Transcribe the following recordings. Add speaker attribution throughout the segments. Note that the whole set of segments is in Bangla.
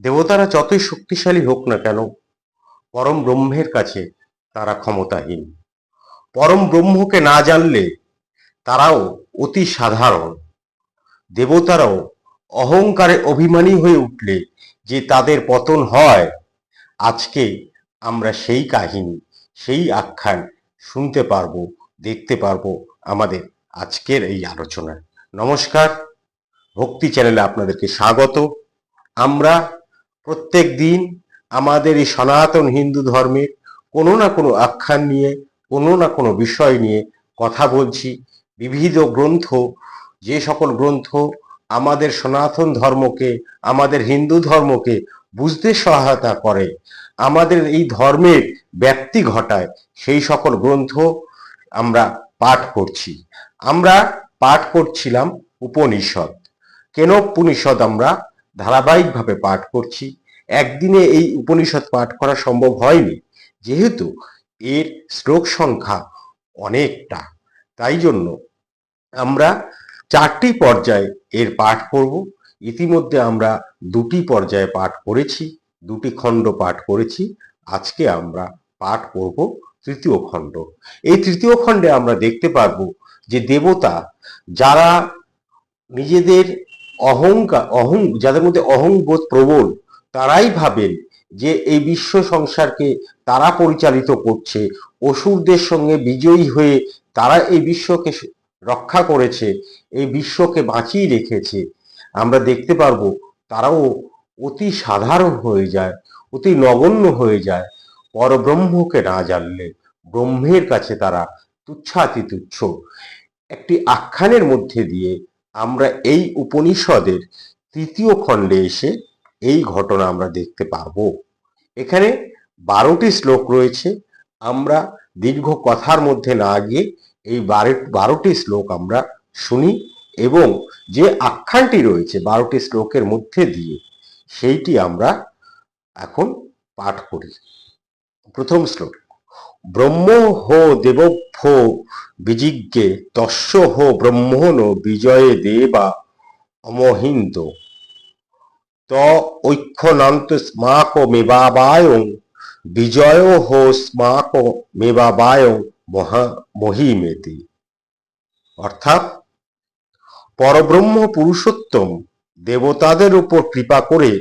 Speaker 1: দেবতারা যতই শক্তিশালী হোক না কেন, পরম ব্রহ্মের কাছে তারা ক্ষমতাহীন। পরম ব্রহ্মকে না জানলে তারাও অতি সাধারণ। দেবতারাও অহংকারে অভিমানী হয়ে উঠলে যে তাদের পতন হয়, আজকে আমরা সেই কাহিনী, সেই আখ্যান শুনতে পারব, দেখতে পারব আমাদের আজকের এই আলোচনায়। নমস্কার, ভক্তি চ্যানেলে আপনাদেরকে স্বাগত। আমরা প্রত্যেক দিন আমাদের এই সনাতন হিন্দু ধর্মের কোনো না কোনো আখ্যান নিয়ে, কোনো না কোনো বিষয় নিয়ে কথা বলছি। বিবিধ গ্রন্থ, যে সকল গ্রন্থ আমাদের সনাতন ধর্মকে, আমাদের হিন্দু ধর্মকে বুঝতে সহায়তা করে, আমাদের এই ধর্মের ব্যাপ্তি ঘটায়, সেই সকল গ্রন্থ আমরা পাঠ করছি। আমরা পাঠ করছিলাম উপনিষদ। কেন উপনিষদ আমরা ধারাবাহিকভাবে পাঠ করছি। একদিনে এই উপনিষদ পাঠ করা সম্ভব হয়নি। যেহেতু এর শ্লোক সংখ্যা অনেকটা, তাই জন্য আমরা চারটি পর্যায়ে এর পাঠ করব। ইতিমধ্যে আমরা দুটি পর্যায়ে পাঠ করেছি, দুটি খণ্ড পাঠ করেছি। আজকে আমরা পাঠ করব তৃতীয় খণ্ড। এই তৃতীয় খণ্ডে আমরা দেখতে পারব যে দেবতা যারা নিজেদের অহংকার, অহং, যাদের মধ্যে অহংবোধ প্রবল, তারাই ভাবেন যে এই বিশ্ব সংসারকে তারা পরিচালিত করছে। অসুরদের সঙ্গে বিজয়ী হয়ে তারা এই বিশ্বকে রক্ষা করেছে, এই বিশ্বকে বাঁচিয়ে রেখেছে। আমরা দেখতে পারব তারাও অতি সাধারণ হয়ে যায়, অতি নগণ্য হয়ে যায়। পরব্রহ্মকে না জানলে ব্রহ্মের কাছে তারা তুচ্ছাতি তুচ্ছ একটি আখ্যানের মধ্যে দিয়ে আমরা এই উপনিষদের তৃতীয় খণ্ডে এসে এই ঘটনা আমরা দেখতে পারব এখানে বারোটি শ্লোক রয়েছে। আমরা দীর্ঘ কথার মধ্যে না গিয়ে এই বারো, বারোটি শ্লোক আমরা শুনি এবং যে আখ্যানটি রয়েছে বারোটি শ্লোকের মধ্যে দিয়ে সেইটি আমরা এখন পাঠ করি। প্রথম শ্লোক, ব্রহ্ম হো দেবভ্য বিজিজ্ঞে, তস্য হো ব্রহ্মণ বিজয়ে দেবা অমহিন্দ। ত ঐক্ষনান্ত স্মাক মেবাবায়ং, বিজয় হো স্মাক মেবাবায়ং মহা মহিমেতি। অর্থাৎ পরব্রহ্ম পুরুষোত্তম দেবতাদের উপর কৃপা করে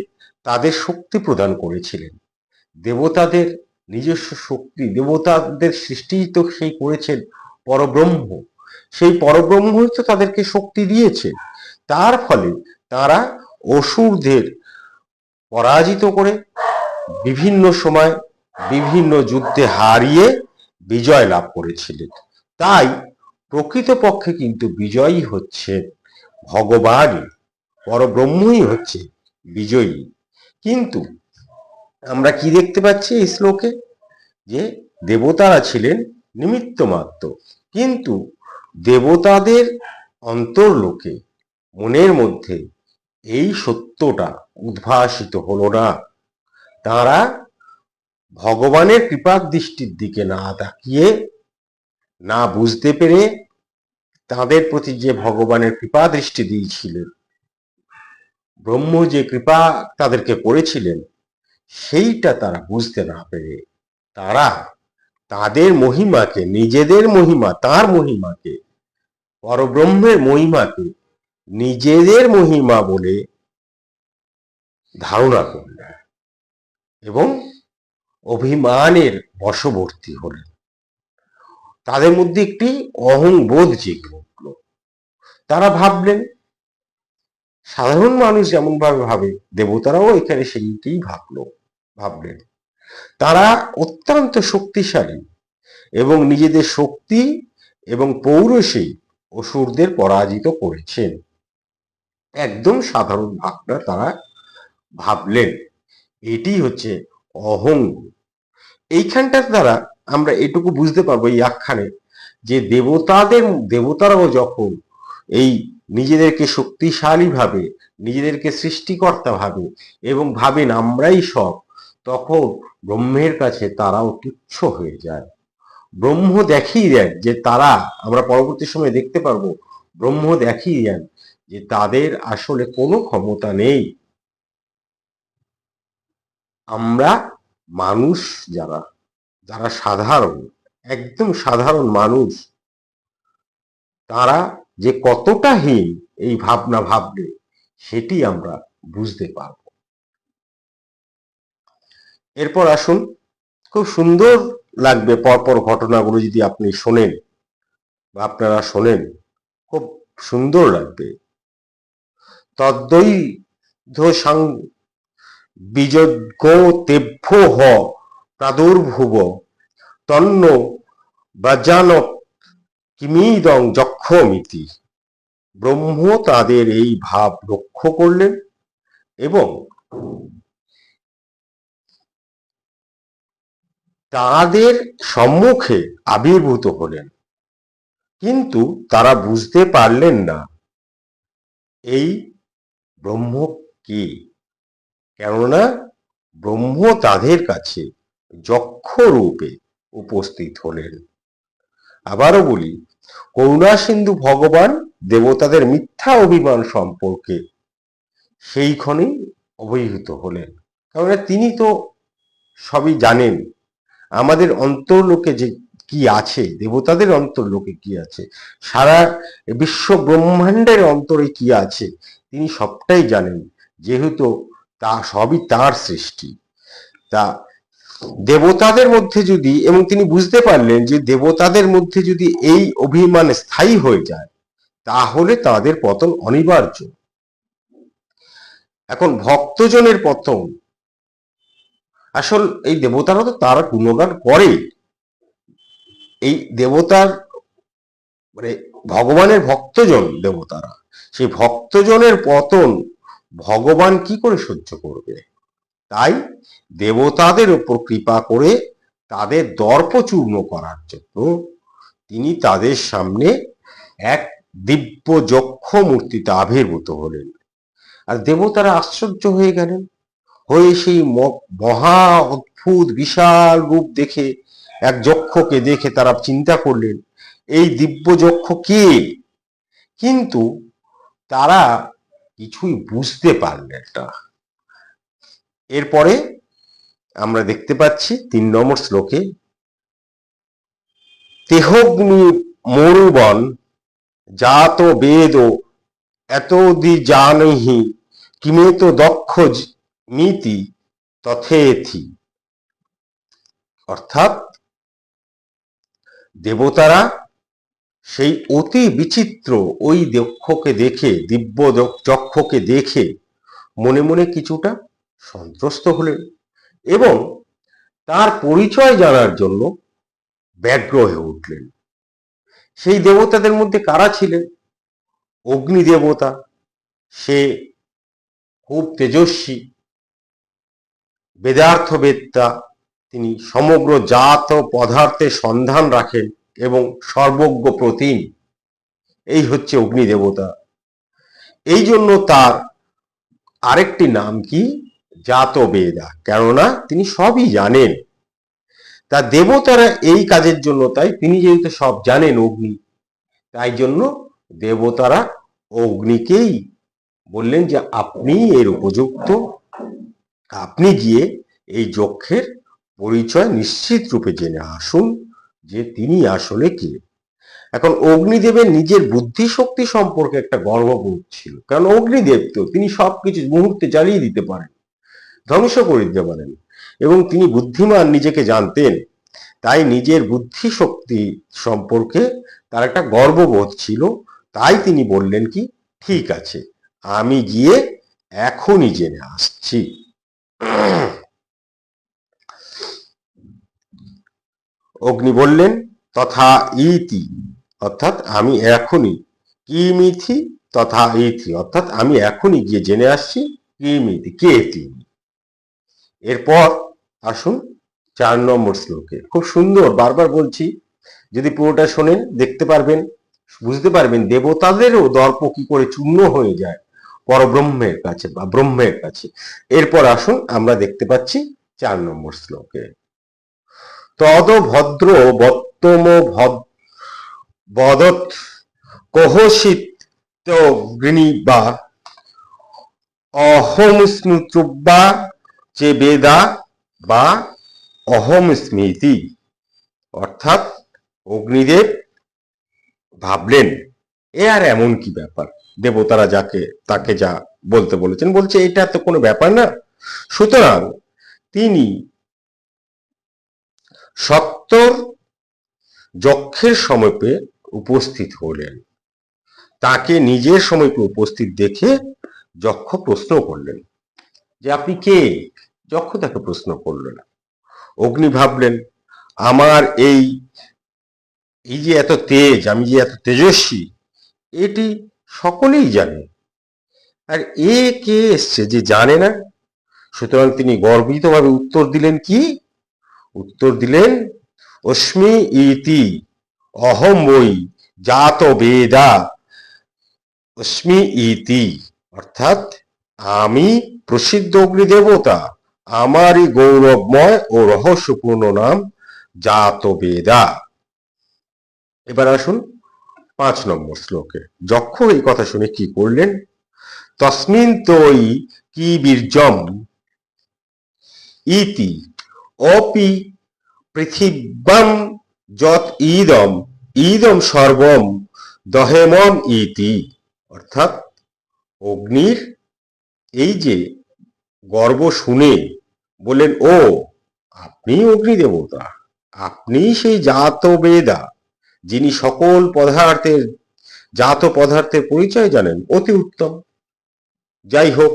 Speaker 1: তাদের শক্তি প্রদান করেছিলেন। দেবতাদের নিজস্ব শক্তি, দেবতাদের সৃষ্টি তো সেই করেছেন পরব্রহ্ম। সেই পরব্রহ্মই তো তাদেরকে শক্তি দিয়েছে। তার ফলে তারা অসুরদের পরাজিত করে বিভিন্ন সময় বিভিন্ন যুদ্ধে হারিয়ে বিজয় লাভ করেছিলেন। তাই প্রকৃতপক্ষে কিন্তু বিজয়ী হচ্ছে ভগবানই, পরব্রহ্মই হচ্ছে বিজয়ী। কিন্তু আমরা কি দেখতে পাচ্ছি এই শ্লোকে? যে দেবতারা ছিলেন নিমিত্ত মাত্র কিন্তু দেবতাদের অন্তর্লোকে মনের মধ্যে এই সত্যটা উদ্ভাসিত হলো না। তারা ভগবানের কৃপা দৃষ্টির দিকে না তাকিয়ে, না বুঝতে পেরে তাদের প্রতি যে ভগবানের কৃপা দৃষ্টি দিয়েছিলেন, ব্রহ্ম যে কৃপা তাদেরকে করেছিলেন সেইটা তারা বুঝতে না পেরে তারা তাদের মহিমাকে, নিজেদের মহিমা, তার মহিমাকে, পরব্রহ্মের মহিমাকে নিজেদের মহিমা বলে ধারণা করলেন এবং অভিমানের বশবর্তী হলেন তাদের মধ্যে একটি অহংবোধ জেগে উঠল। তারা ভাবলেন সাধারণ মানুষ যেমন ভাবে, দেবতারাও এখানে সেইটাই ভাবলো, ভাবলেন। তারা অত্যন্ত শক্তিশালী এবং নিজেদের শক্তি এবং পৌরসে অসুরদের পরাজিত করেছেন। একদম সাধারণ ভাবনা তারা ভাবলেন। এটি হচ্ছে অহং। এইখানটার দ্বারা আমরা এটুকু বুঝতে পারব এই আখ্যানে যে দেবতাদের, দেবতারাও যখন এই নিজেদেরকে শক্তিশালী ভাবে নিজেদেরকে সৃষ্টিকর্তা ভাবে এবং ভাবেন আমরাই সব, তখন ব্রহ্মের কাছে তারাও তুচ্ছ হয়ে যায়। ব্রহ্ম দেখিয়ে দেন যে তারা, আমরা পরবর্তী সময়ে দেখতে পারব, ব্রহ্ম দেখিয়ে দেন যে তাদের আসলে কোনো ক্ষমতা নেই। আমরা মানুষ যারা যারা সাধারণ, একদম সাধারণ মানুষ, তারা যে কতটা হীন এই ভাবনা ভাবলে সেটি আমরা বুঝতে পারব। এরপর আসুন, খুব সুন্দর লাগবে পরপর ঘটনাগুলো যদি আপনি শোনেন বা আপনারা শোনেন, খুব সুন্দর লাগবে। তদ্বৈধ সাং বীজজ্ঞ তেভ্য হ প্রাদুর্ভুব তন্ন বাজানত কিমিদং যক্ষমিতি। ব্রহ্ম তাদের এই ভাব লক্ষ্য করলেন এবং তাদের সম্মুখে আবির্ভূত হলেন। কিন্তু তারা বুঝতে পারলেন না, এই ব্রহ্ম কি? কেননা ব্রহ্ম তাদের কাছে যক্ষ রূপে উপস্থিত হলেন। আবারও বলি, করুণা সিন্ধু ভগবান দেবতাদের মিথ্যা অভিমান সম্পর্কে সেইক্ষণেই অবহিত হলেন। কেননা তিনি তো সবই জানেন, আমাদের অন্তর্লোকে যে কি আছে, দেবতাদের অন্তর্লোকে কি আছে, সারা বিশ্ব ব্রহ্মাণ্ডের অন্তরে কি আছে, তিনি সবটাই জানেন, যেহেতু তা সবই তার সৃষ্টি। তা দেবতাদের মধ্যে যদি, এবং তিনি বুঝতে পারলেন যে দেবতাদের মধ্যে যদি এই অভিমান স্থায়ী হয়ে যায়, তাহলে তাদের পতন অনিবার্য। এখন ভক্তজনের পতন, আসল এই দেবতারা তো তারা গুণগান করে। এই দেবতার মানে ভগবানের ভক্তজন দেবতারা, সেই ভক্তজনের পতন ভগবান কি করে সহ্য করবে? তাই দেবতাদের উপর কৃপা করে তাদের দর্প চূর্ণ করার জন্য তিনি তাদের সামনে এক দিব্য যক্ষ মূর্তিতে আবির্ভূত হলেন। আর দেবতারা আশ্চর্য হয়ে গেলেন। হয়ে সেই মহা অদ্ভুত, বিশাল রূপ দেখে এক যক্ষকে দেখে তারা চিন্তা করলেন, এই দিব্য যক্ষ কে? কিন্তু তারা কিছুই বুঝতে পারলেন না। এরপরে আমরা দেখতে পাচ্ছি তিন নম্বর শ্লোকে, তেহগ্নি মরুবন, জাত বেদ এত দি জানহি কিমে তো দক্ষ মিতি তথেথি অর্থাৎ দেবতারা সেই অতি বিচিত্র ওই দক্ষকে দেখে, দিব্য যক্ষকে দেখে মনে মনে কিছুটা সন্ত্রস্ত হলেন এবং তার পরিচয় জানার জন্য ব্যগ্র হয়ে উঠলেন। সেই দেবতাদের মধ্যে কারা ছিলেন? অগ্নি দেবতা, সে খুব তেজস্বী, বেদার্থবেত্তা, তিনি সমগ্র জাত পদার্থের সন্ধান রাখেন এবং সর্বজ্ঞ প্রতিম। এই হচ্ছে অগ্নি দেবতা। এই জন্য তার আরেকটি নাম কি? জাত বেদা কেননা তিনি সবই জানেন। তা দেবতারা এই কাজের জন্য তাই তিনি যেহেতু সব জানেন অগ্নি, তাই জন্য দেবতারা অগ্নিকেই বললেন যে আপনি এর উপযুক্ত। আপনি গিয়ে এই যক্ষের পরিচয় নিশ্চিত রূপে জেনে আসুন যে তিনি আসলে কে। এখন অগ্নিদেবের নিজের বুদ্ধি শক্তি সম্পর্কে একটা গর্ববোধ ছিল। কারণ অগ্নিদেব তো, তিনি সবকিছু মুহূর্তে জ্বালিয়ে দিতে পারেন। ধ্বংস করে দিতে পারেন। এবং তিনি বুদ্ধিমান, নিজেকে জানতেন। তাই নিজের বুদ্ধি শক্তি সম্পর্কে তার একটা গর্ববোধ ছিল। তাই তিনি বললেন কি, ঠিক আছে, আমি গিয়ে এখনই জেনে আসছি। অগ্নি বললেন, তথা ইতি, অর্থাৎ আমি এখনই। কি মিথি? তথা ইতি, অর্থাৎ আমি এখনই গিয়ে জেনে আসছি, কি মিথি? কে তিনি? এরপর আসুন চার নম্বর শ্লোকে। খুব সুন্দর, বারবার বলছি, যদি পুরোটা শোনেন, দেখতে পারবেন, বুঝতে পারবেন, দেবতাদেরও দর্প কি করে চূর্ণ হয়ে যায়, পরব্রহ্মের কাছে বা ব্রহ্মের কাছে। এরপর আসুন, আমরা দেখতে পাচ্ছি চার নম্বর শ্লোকে। তদ ভদ্র বত্তম বদত কহসিত গৃণী বা অহম স্নুত্রুব্বা যে বেদা বা অহম স্মৃতি। অর্থাৎ অগ্নিদেব ভাবলেন, এ আর এমন কি ব্যাপার? দেবতারা যাকে, তাকে যা বলতে বলেছেন, বলছে এটা তো কোনো ব্যাপার না। সুতরাং তিনি সত্তর যক্ষের সমীপে উপস্থিত হলেন। তাকে নিজের সমীপে উপস্থিত দেখে যক্ষ প্রশ্ন করলেন যে আপনি কে? যক্ষ তাকে প্রশ্ন করল না। অগ্নি ভাবলেন, আমার এই এই যে এত তেজ, আমি যে এত তেজস্বী, এটি সকলেই জানে। আর এ কে এসছে যে জানে না? সুতরাং তিনি গর্বিতভাবে উত্তর দিলেন, কি? উত্তর দিলেন, অস্মি ইতি অহম বই জাত বেদা। অস্মি ইতি, অর্থাৎ আমি প্রসিদ্ধ অগ্নিদেবতা। আমারই গৌরবময় ও রহস্যপূর্ণ নাম জাত বেদা এবার আসুন পাঁচ নম্বর শ্লোকে। যক্ষ এই কথা শুনে কি করলেন? তসমিন তৈ কি বীর্যম? ইতি অপি পৃথিব্যাম যত ইদম ইদম সর্বম দহেমম ইতি। অর্থাৎ অগ্নির এই যে গর্ব শুনে বললেন, ও আপনি অগ্নিদেবতা আপনি সেই জাত বেদা যিনি সকল পদার্থের, জাত পদার্থের পরিচয় জানেন, অতি উত্তম। যাই হোক,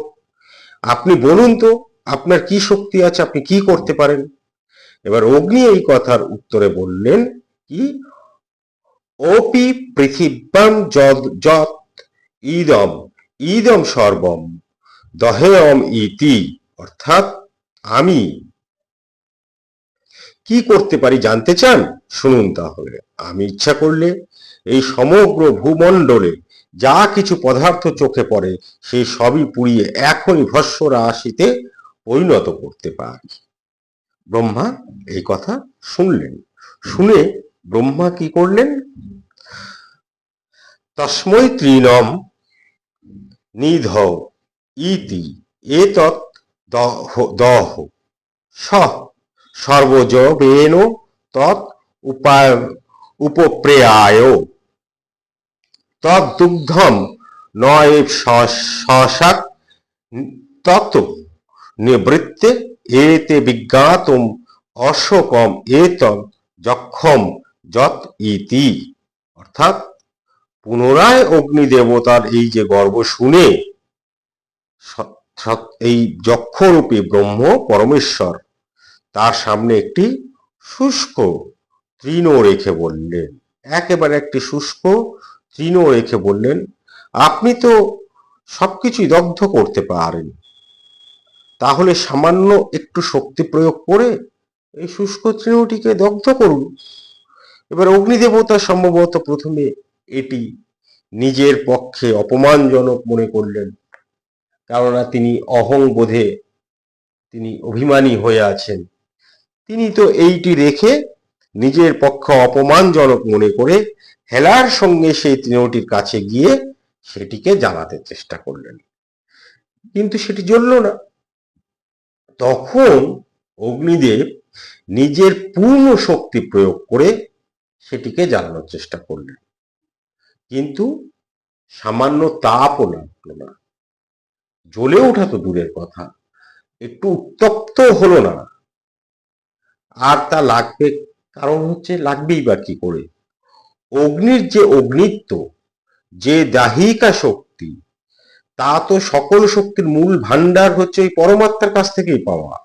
Speaker 1: আপনি বলুন তো, আপনার কি শক্তি আছে, আপনি কি করতে পারেন? এবার অগ্নি এই কথার উত্তরে বললেন কি পৃথিব্যাম যদ, যত, ইদম ইদম সর্বম দহেয়ম ইতি, অর্থাৎ আমি। কি করতে পারি জানতে চান? শুনুন তাহলে। আমি ইচ্ছা করলে এই সমগ্র ভূমণ্ডলে যা কিছু পদার্থ চোখে পড়ে সেই সবই পুড়িয়ে এখনই ভস্য রাশিতে পরিণত করতে পারি। ব্রহ্মা এই কথা শুনলেন। শুনে ব্রহ্মা কি করলেন? তস্মৈ তৃণম নিধ ইতি এতৎ দহ স সর্বজবেন তৎ উপায়, উপপ্রেয়ায়। তদ্দুগ্ধম নয় শশাক তত নিবৃত্তে এতে বিজ্ঞাতুম অশোকম এতম যক্ষম যত ইতি। অর্থাৎ পুনরায় অগ্নি দেবতার এই যে গর্ব শুনে এই যক্ষরূপী ব্রহ্ম পরমেশ্বর তার সামনে একটি শুষ্ক তৃণ রেখে বললেন, একেবারে একটি শুষ্ক তৃণ রেখে বললেন, আপনি তো সবকিছুই দগ্ধ করতে পারেন, তাহলে সামান্য একটু শক্তি প্রয়োগ করে এই শুষ্ক তৃণটিকে দগ্ধ করুন। এবার অগ্নিদেবতা সম্ভবত প্রথমে এটি নিজের পক্ষে অপমানজনক মনে করলেন। কেননা তিনি অহং বোধে তিনি অভিমানী হয়ে আছেন। তিনি তো এইটি রেখে নিজের পক্ষে অপমানজনক মনে করে হেলার সঙ্গে সেই তৃণটির কাছে গিয়ে সেটিকে জানাতে চেষ্টা করলেন। কিন্তু সেটি জ্বলল না। তখন অগ্নিদেব নিজের পূর্ণ শক্তি প্রয়োগ করে সেটিকে জ্বালানোর চেষ্টা করলেন। কিন্তু সামান্য তাপও লাগল না জ্বলে ওঠা তো দূরের কথা। একটু উত্তপ্ত হলো না। আর তা লাগবে, কারণ হচ্ছে লাগবেই বা কি করে? অগ্নির যে অগ্নিত্ব, যে দাহিকা শক্তি, তা তো সকল শক্তির মূল ভান্ডার হচ্ছে ওই পরমাত্মার কাছ থেকেই পাওয়া।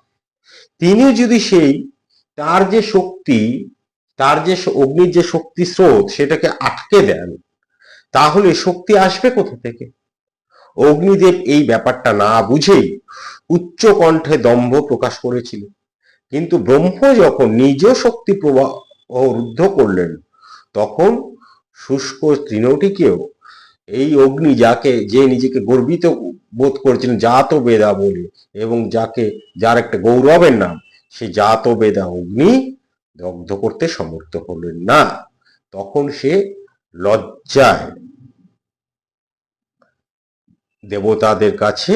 Speaker 1: তিনি যদি সেই, তার যে শক্তি, তার যে অগ্নির যে শক্তি স্রোত, সেটাকে আটকে দেন, তাহলে শক্তি আসবে কোথা থেকে? অগ্নিদেব এই ব্যাপারটা না বুঝেই উচ্চ কণ্ঠে দম্ভ প্রকাশ করেছিল। কিন্তু ব্রহ্ম যখন নিজ শক্তি প্রবাহ রুদ্ধ করলেন, তখন শুষ্ক তৃণটিকেও এই অগ্নি যাকে, যে নিজেকে গর্বিত বোধ করেছিলেন জাত বেদা বলে এবং যাকে, যার একটা গৌরবের নাম, সে জাত বেদা অগ্নি দগ্ধ করতে সমর্থ হলেন না। তখন সে লজ্জায় দেবতাদের কাছে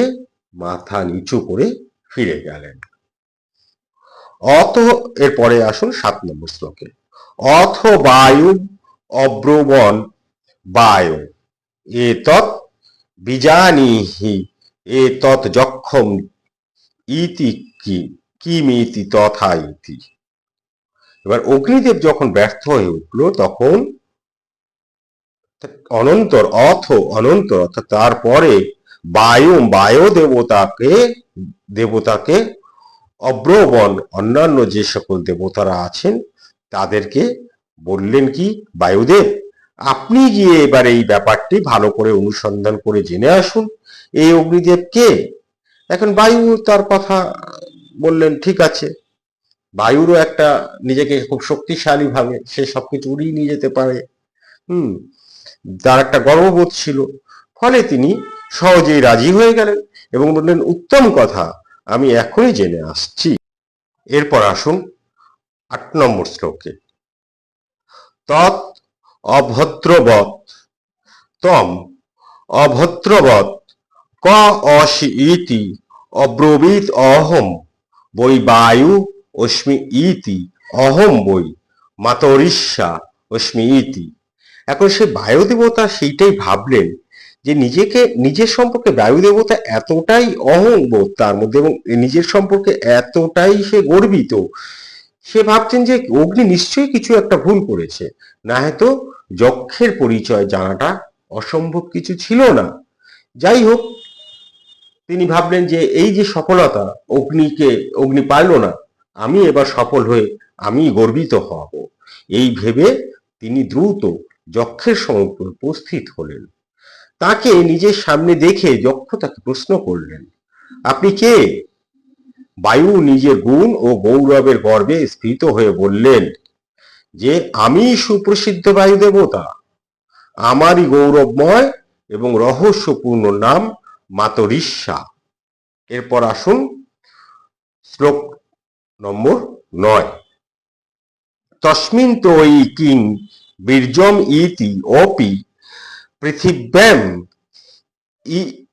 Speaker 1: মাথা নিচু করে ফিরে গেলেন। অথ এর পরে আসুন সাত নম্বর শ্লোকে। অথ বায়ু অব্রবন বায়ু এ তৎ বিজানীহি, এতৎ যক্ষম ইতি কি, কিমিতি তথা ইতি। এবার অগ্নিদেব যখন ব্যর্থ হয়ে উঠল, তখন অনন্তর, অথ অনন্তর, অর্থাৎ তারপরে বায়ু বায়ু দেবতাকে দেবতাকে অব্রবন, অন্যান্য যে সকল দেবতারা আছেন, তাদেরকে বললেন কি, বায়ুদেব, আপনি গিয়ে এবার এই ব্যাপারটি ভালো করে অনুসন্ধান করে জেনে আসুন। এই অগ্নিদেব কে? এখন বায়ু তার কথা বললেন, ঠিক আছে। বায়ুরও একটা নিজেকে খুব শক্তিশালী ভাবে, সে সবকিছু উড়িয়ে নিয়ে যেতে পারে। হুম, তার একটা গর্ববোধ ছিল। ফলে তিনি সহজেই রাজি হয়ে গেলেন এবং বললেন, উত্তম কথা, আমি এখনই জেনে আসছি। এরপর আসুন আট নম্বর শ্লোকে। তৎ অভদ্রবৎ, তম অভদ্রবৎ, ক অসি ইতি, অব্রবীত অহম, বৈ বায়ু অস্মি ইতি, অহম বই মাতরিষ্যা অস্মি ইতি। এখন সে বায়ু দেবতা সেইটাই ভাবলেন যে নিজেকে, নিজের সম্পর্কে বায়ু দেবতা এতটাই অহংবোধ তার মধ্যে এবং নিজের সম্পর্কে এতটাই সে গর্বিত, সে ভাবছেন যে অগ্নি নিশ্চয়ই কিছু একটা ভুল করেছে। না হয়তো যক্ষের পরিচয় জানাটা অসম্ভব কিছু ছিল না। যাই হোক, তিনি ভাবলেন যে এই যে সফলতা, অগ্নিকে, অগ্নি পাইল না, আমি এবার সফল হয়ে আমি গর্বিত হব। এই ভেবে তিনি দ্রুত যক্ষের সমুদ্রে উপস্থিত হলেন। তাকে নিজের সামনে দেখে যক্ষ তাকে প্রশ্ন করলেন, আপনি কে? বায়ু নিজের গুণ ও গৌরবের গর্বে স্ফীত হয়ে বললেন, যে আমি সুপ্রসিদ্ধ বায়ু দেবতা। আমারই গৌরবময় এবং রহস্যপূর্ণ নাম মাতরিষ্যা। এরপর আসুন শ্লোক নম্বর নয়। তস্মিন তো কিং বীর্যম ইতি অপি পৃথিব্যাম, ই-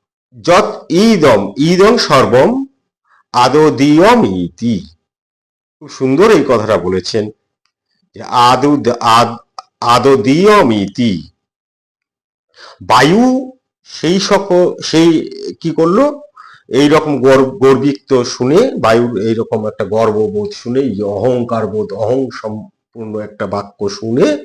Speaker 1: যৎ ইদম ইদম সর্বম আদদীয়ম ইতি। খুব সুন্দর এই কথাটা বলেছেন যে আদু আদদীয়ম ইতি। বায়ু সেই সকল, সেই কি করল? এই রকম গর্বিত শুনে, বায়ুর এইরকম একটা গর্ববোধ শুনে অহংকার বোধ অহং সম্পূর্ণ একটা বাক্য শুনে,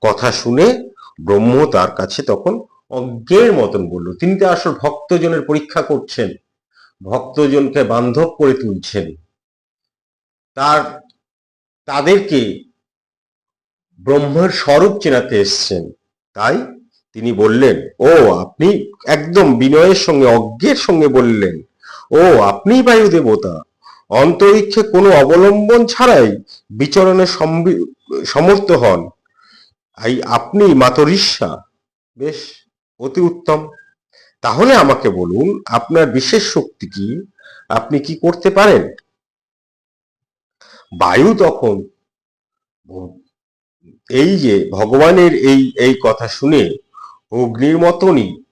Speaker 1: কথা শুনে ব্রহ্ম তার কাছে তখন অজ্ঞের মতন বলল তিনি তো আসল ভক্তজনের পরীক্ষা করছেন, ভক্তজনকে বান্ধব করে তুলছেন। তার, তাদেরকে ব্রহ্মের স্বরূপ চেনাতে এসছেন। তাই তিনি বললেন, ও আপনি একদম বিনয়ের সঙ্গে, অজ্ঞের সঙ্গে বললেন, ও আপনি বায়ু দেবতা, অন্তরিক্ষে কোনো অবলম্বন ছাড়াই বিচরণে সমর্থ হন। এই আপনি মাতরিষ্যা। বেশ, অতি উত্তম। তাহলে আমাকে বলুন, আপনার বিশেষ শক্তি কি? আপনি কি করতে পারেন? বায়ু তখন এই যে ভগবানের এই এই কথা শুনে অগ্নির মতনই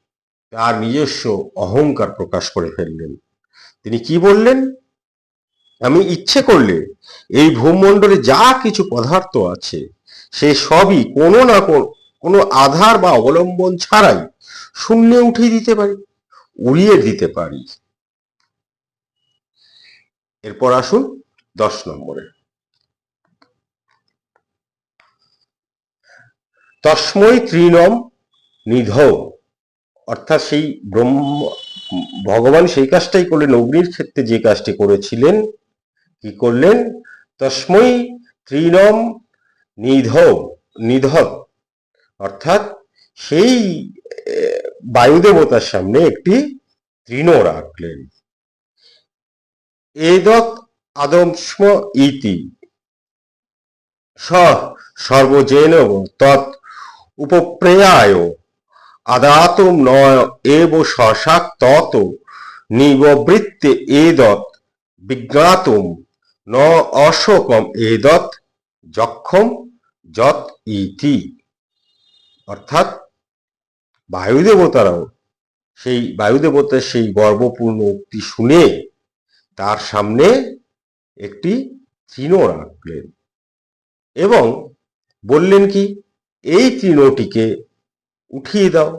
Speaker 1: তার নিজস্ব অহংকার প্রকাশ করে ফেললেন। তিনি কি বললেন? আমি ইচ্ছে করলে এই ভূমণ্ডলে যা কিছু পদার্থ আছে সে সবই কোনো না কোনো আধার বা অবলম্বন ছাড়াই শূন্যে উঠিয়ে দিতে পারি, উড়িয়ে দিতে পারি। এরপর আসুন দশ নম্বরে। তস্মৈ ত্রিনম নিধ। অর্থাৎ সেই ব্রহ্ম, ভগবান সেই কাজটাই করলেন, অগ্নির ক্ষেত্রে যে কাজটি করেছিলেন, কি করলেন? তস্মৈ তৃণম নিধ নিধ অর্থাৎ সেই বায়ুদেবতার সামনে একটি তৃণ রাখলেন এদৎ আদমস্ম ইতি। স সর্বজেন তৎ উপপ্রেয়ায়। আদাতুম ন এব শশাক তত। নিববৃত্তে এদৎ বিজ্ঞাতুম। ন অশোকম এদৎ যক্ষম যৎ ইতি, অর্থাৎ বায়ুদেবতারাও সেই বায়ুদেবতার সেই গর্বপূর্ণ উক্তি শুনে তার সামনে একটি তৃণ রাখলেন। এবং বললেন কি, এই তৃণটিকে উঠিয়ে দাও,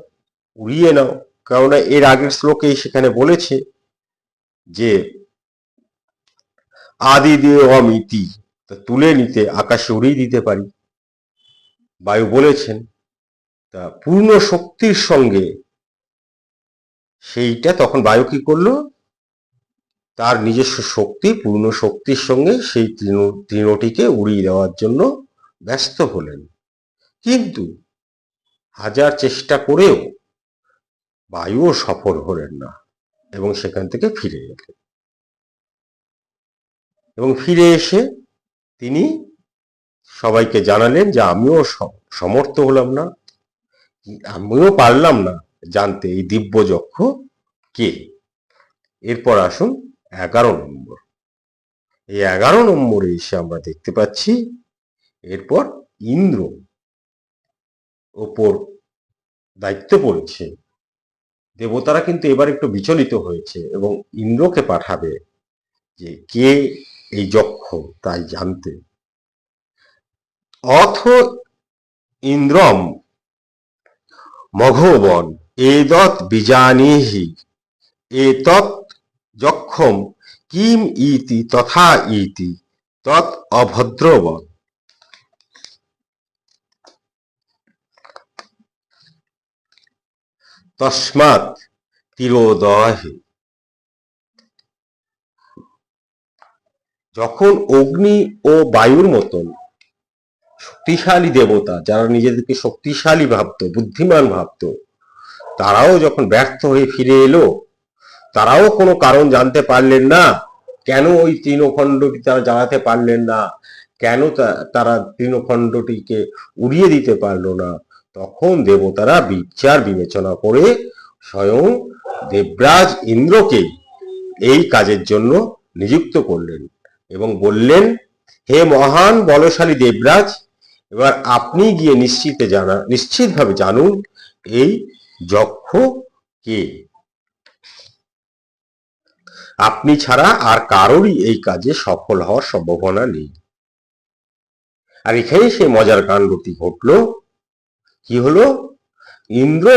Speaker 1: উড়িয়ে নাও। কেননা এর আগের শ্লোকেই সেখানে বলেছে যে আদি দিয়ে অমিতি, তা তুলে নিতে, আকাশে উড়িয়ে দিতে পারি। বায়ু বলেছেন, তা পূর্ণ শক্তির সঙ্গে সেইটা তখন বায়ু কি করল? তার নিজস্ব শক্তি, পূর্ণ শক্তির সঙ্গে সেই তৃণ, তৃণটিকে উড়িয়ে দেওয়ার জন্য ব্যস্ত হলেন। কিন্তু হাজার চেষ্টা করেও বায়ুও সফল হলেন না এবং সেখান থেকে ফিরে গেলেন এবং ফিরে এসে তিনি সবাইকে জানালেন যে আমিও সমর্থ হলাম না। আমিও পারলাম না জানতে এই দিব্য যক্ষ কে? এরপর আসুন এগারো নম্বর। এই এগারো নম্বরে এসে আমরা দেখতে পাচ্ছি, এরপর ইন্দ্র ওপর দায়িত্ব পড়েছে। দেবতারা কিন্তু এবার একটু বিচলিত হয়েছে এবং ইন্দ্রকে পাঠাবে যে কে এই যক্ষ তাই জানতে। অথ ইন্দ্রম মঘবন, এদৎ বিজানীহি, এতৎ যক্ষম, কিম ইতি তথা ইতি, তৎ অভদ্রবৎ তস্মাৎ তিরোদহে। যখন অগ্নি ও বায়ুর মতন শক্তিশালী দেবতা যারা নিজেদেরকে শক্তিশালী ভাবতো, বুদ্ধিমান ভাবতো, তারাও যখন ব্যর্থ হয়ে ফিরে এলো, তারাও কোনো কারণ জানতে পারলেন না। কেন ওই তৃণখণ্ডটি তারা জ্বালাতে পারলেন না? কেন তারা তৃণখণ্ডটিকে উড়িয়ে দিতে পারল না? তখন দেবতারা বিচার বিবেচনা করে স্বয়ং দেবরাজ ইন্দ্রকে এই কাজের জন্য নিযুক্ত করলেন এবং বললেন, হে মহান বলশালী দেবরাজ এবার আপনি গিয়ে নিশ্চিতে জানা, নিশ্চিতভাবে জানুন এই যক্ষ কে। আপনি ছাড়া আর কারোরই এই কাজে সফল হওয়ার সম্ভাবনা নেই। আর এখানেই সেই মজার কাণ্ডটি ঘটলো। কি হলো? ইন্দ্র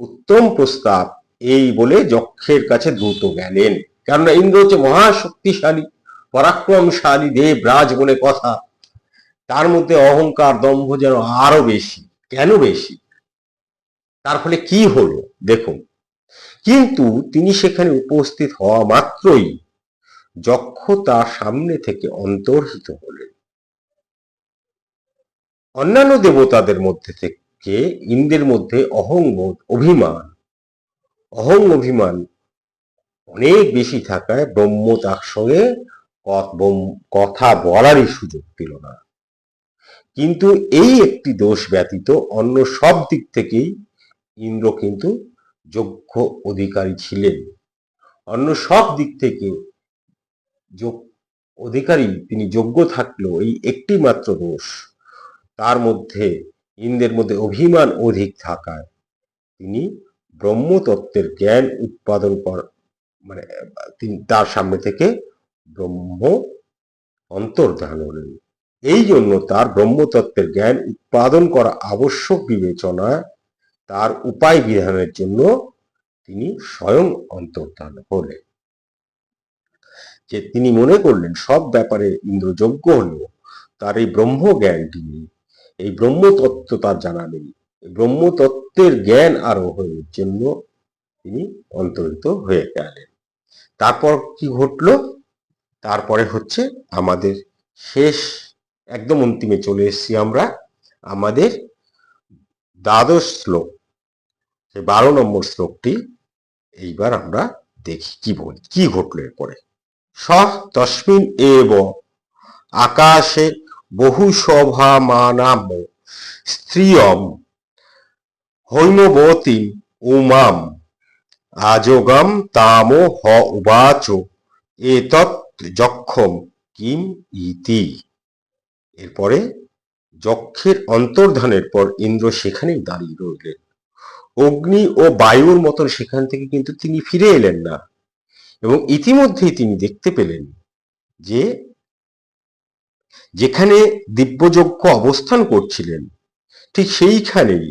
Speaker 1: উত্তম প্রস্তাব, এই বলে যক্ষের কাছে দ্রুত গেলেন। কেননা ইন্দ্র হচ্ছে মহাশক্তিশালী, পরাক্রমশালী দেব, রাজ বলে কথা। তার মধ্যে অহংকার, দম্ভ যেন আরও বেশি। কেন বেশি? তার ফলে কি হলো? দেখুন। কিন্তু তিনি সেখানে উপস্থিত হওয়া মাত্রই যক্ষ তার সামনে থেকে অন্তর্হিত হলেন। অন্যান্য দেবতাদের মধ্যে থেকে ইন্দ্রের মধ্যে অহংবোধ, অভিমান। অহং অভিমান অনেক বেশি থাকায় ব্রহ্ম তার সঙ্গে কথা বলারই সুযোগ পেল না। কিন্তু এই একটি দোষ ব্যতীত অন্য সব দিক থেকেই ইন্দ্র কিন্তু যোগ্য অধিকারী ছিলেন। অন্য সব দিক থেকে অধিকারী, তিনি যোগ্য থাকলেও এই একটি মাত্র দোষ, তার মধ্যে ইন্দ্রের মধ্যে অভিমান অধিক থাকায় তিনি ব্রহ্মতত্ত্বের জ্ঞান উৎপাদন কর মানে তিনি তার সামনে থেকে ব্রহ্ম অন্তর্ধান হলেন। এই জন্য তার ব্রহ্মতত্ত্বের জ্ঞান উৎপাদন করা আবশ্যক বিবেচনা তার উপায় বিধানের জন্য তিনি স্বয়ং অন্তর্ধান হলেন। যে তিনি মনে করলেন সব ব্যাপারে ইন্দ্র যোগ্য হলেও তার এই ব্রহ্ম জ্ঞানটি নেই। এই ব্রহ্মতত্ত্ব তার জানা নেই। ব্রহ্মতত্ত্বের জ্ঞান আরোহণের জন্য তিনি অন্তরিত হয়ে গেলেন। তারপর কি ঘটলো? তারপরে হচ্ছে আমাদের শেষ একদম অন্তিমে চলে এসেছি আমরা আমাদের দ্বাদশ শ্লোক বারো নম্বর শ্লোকটি এইবার আমরা দেখি কি বল, কি ঘটলো এরপরে। স তস্মিন এব আকাশে বহু শোভামানাম স্ত্রিয়ম হৈমবতী উমাম আজগম তামো হ উবাচ, এতৎ যক্ষম কিম ইতি। এরপরে যক্ষের অন্তর্ধানের পর ইন্দ্র সেখানেই দাঁড়িয়ে রইলেন। অগ্নি ও বায়ুর মতন সেখান থেকে কিন্তু তিনি ফিরে এলেন না এবং ইতিমধ্যেই তিনি দেখতে পেলেন যে যেখানে দিব্যযজ্ঞ অবস্থান করছিলেন, ঠিক সেইখানেই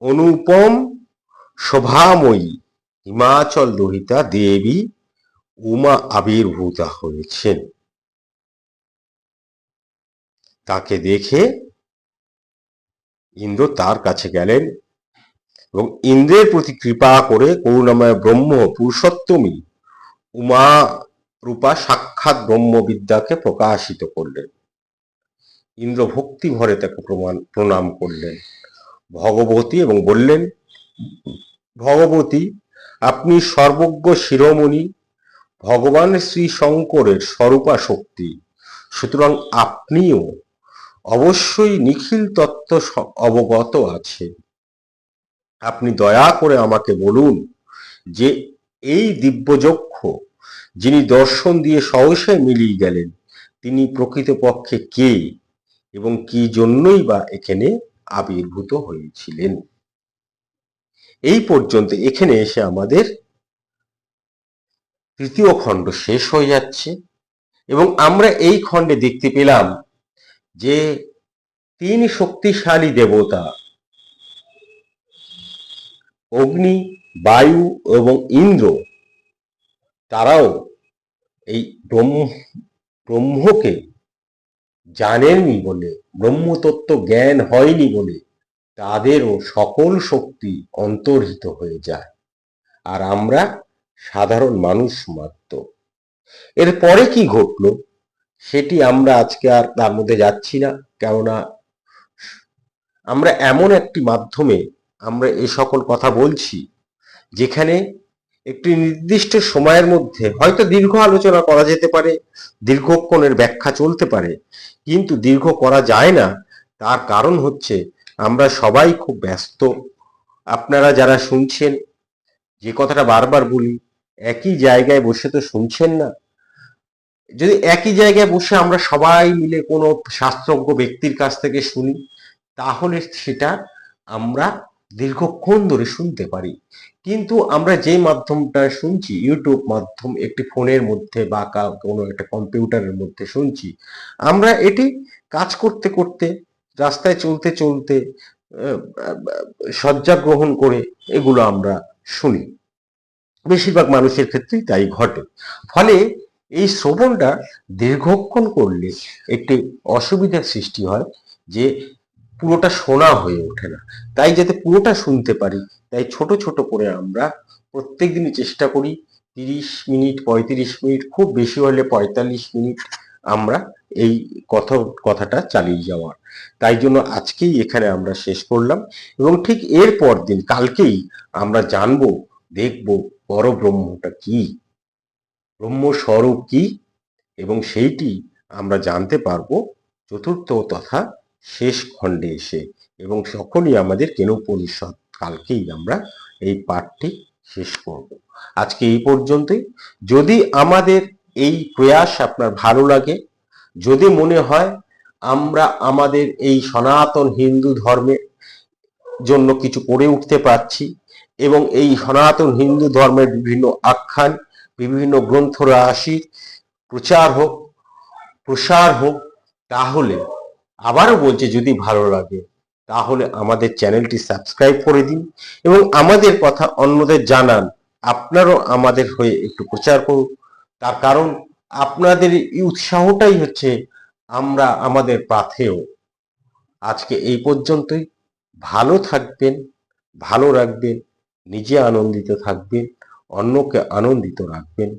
Speaker 1: অনুপম শোভাময়ী হিমাচল দহিতা দেবী উমা আবির্ভূতা হয়েছেন। তাকে দেখে ইন্দ্র তার কাছে গেলেন এবং ইন্দ্রের প্রতি কৃপা করে করুণাময় ব্রহ্ম পুরুষোত্তমী উমা রূপা সাক্ষাৎ ব্রহ্মবিদ্যাকে প্রকাশিত করলেন। ইন্দ্র ভক্তি ভরে তাকে প্রমাণ, প্রণাম করলেন। ভগবতী এবং বললেন, ভগবতী, আপনি সর্বজ্ঞ শিরোমণি, ভগবান শ্রী শঙ্করের স্বরূপা শক্তি, সুতরাং আপনিও অবশ্যই নিখিল তত্ত্ব অবগত আছে। আপনি দয়া করে আমাকে বলুন যে এই দিব্যযক্ষ, যিনি দর্শন দিয়ে সহসায় মিলিয়ে গেলেন, তিনি প্রকৃতপক্ষে কে এবং কি জন্যই বা এখানে আবির্ভূত হয়েছিলেন? এই পর্যন্ত এখানে এসে আমাদের তৃতীয় খণ্ড শেষ হয়ে যাচ্ছে এবং আমরা এই খণ্ডে দেখতে পেলাম যে তিন শক্তিশালী দেবতা। অগ্নি, বায়ু এবং ইন্দ্র, তারাও এই ব্রহ্ম, ব্রহ্মকে জানেননি বলে, ব্রহ্মতত্ত্ব জ্ঞান হয়নি বলে তাদেরও সকল শক্তি অন্তর্হিত হয়ে যায়। আর আমরা সাধারণ মানুষ মাত্র। এরপরে কি ঘটলো? সেটি আমরা আজকে আর তার মধ্যে যাচ্ছি না। কেননা আমরা এমন একটি মাধ্যমে আমরা এই সকল কথা বলছি, যেখানে একটি নির্দিষ্ট সময়ের মধ্যে হয়তো দীর্ঘ আলোচনা করা যেতে পারে, দীর্ঘক্ষণের ব্যাখ্যা চলতে পারে, কিন্তু দীর্ঘ করা যায় না। তার কারণ হচ্ছে আমরা সবাই খুব ব্যস্ত। আপনারা যারা শুনছেন, যে কথাটা বারবার বলি, একই জায়গায় বসে তো শুনছেন না। যদি একই জায়গায় বসে আমরা সবাই মিলে কোনো শাস্ত্রজ্ঞ ব্যক্তির কাছ থেকে শুনি, তাহলে সেটা আমরা দীর্ঘক্ষণ ধরে শুনতে পারি। কিন্তু আমরা যে মাধ্যমটা শুনছি, ইউটিউব মাধ্যম, একটি ফোনের মধ্যে বা কোনো একটা কম্পিউটারের মধ্যে শুনছি, আমরা এটি কাজ করতে করতে, রাস্তায় চলতে চলতে শয্যা গ্রহণ করে এগুলো আমরা শুনি। বেশিরভাগ মানুষের ক্ষেত্রেই তাই ঘটে। ফলে এই শ্রবণটা দীর্ঘক্ষণ করলে একটি অসুবিধার সৃষ্টি হয় যে পুরোটা শোনা হয়ে ওঠে না। তাই যাতে পুরোটা শুনতে পারি, তাই ছোট ছোট করে আমরা প্রত্যেক দিনই চেষ্টা করি, তিরিশ মিনিট, পঁয়ত্রিশ মিনিট, খুব বেশি হলে পঁয়তাল্লিশ মিনিট আমরা এই কথা, কথাটা চালিয়ে যাওয়ার। তাই জন্য আজকেই এখানে আমরা শেষ করলাম এবং ঠিক এর পর দিন কালকেই আমরা জানব, দেখব বড় ব্রহ্মটা কি। ব্রহ্ম স্বরূপ কি? এবং সেইটি আমরা জানতে পারব চতুর্থ তথা শেষ খণ্ডে এসে। এবং তখনই আমাদের কেনোপনিষদ কালকেই আমরা এই পাঠটি শেষ করব। আজকে এই পর্যন্তই। যদি আমাদের এই প্রয়াস আপনার ভালো লাগে, যদি মনে হয় আমরা আমাদের এই সনাতন হিন্দু ধর্মের জন্য কিছু করে উঠতে পারছি এবং এই সনাতন হিন্দু ধর্মের বিভিন্ন আখ্যান বিভিন্ন গ্রন্থ রাশি প্রচার হোক, প্রসার হোক, তাহলে আবারও বলছে, যদি ভালো লাগে, তাহলে আমাদের চ্যানেলটি সাবস্ক্রাইব করে দিন এবং আমাদের কথা অন্যদের জানান। আপনারও আমাদের হয়ে একটু প্রচার করুন। তার কারণ আপনাদের এই উৎসাহটাই হচ্ছে আমরা আমাদের পাথেও আজকে এই পর্যন্তই। ভালো থাকবেন, ভালো রাখবেন, নিজে আনন্দিত থাকবেন। অন্যকে আনন্দিত রাখবেন।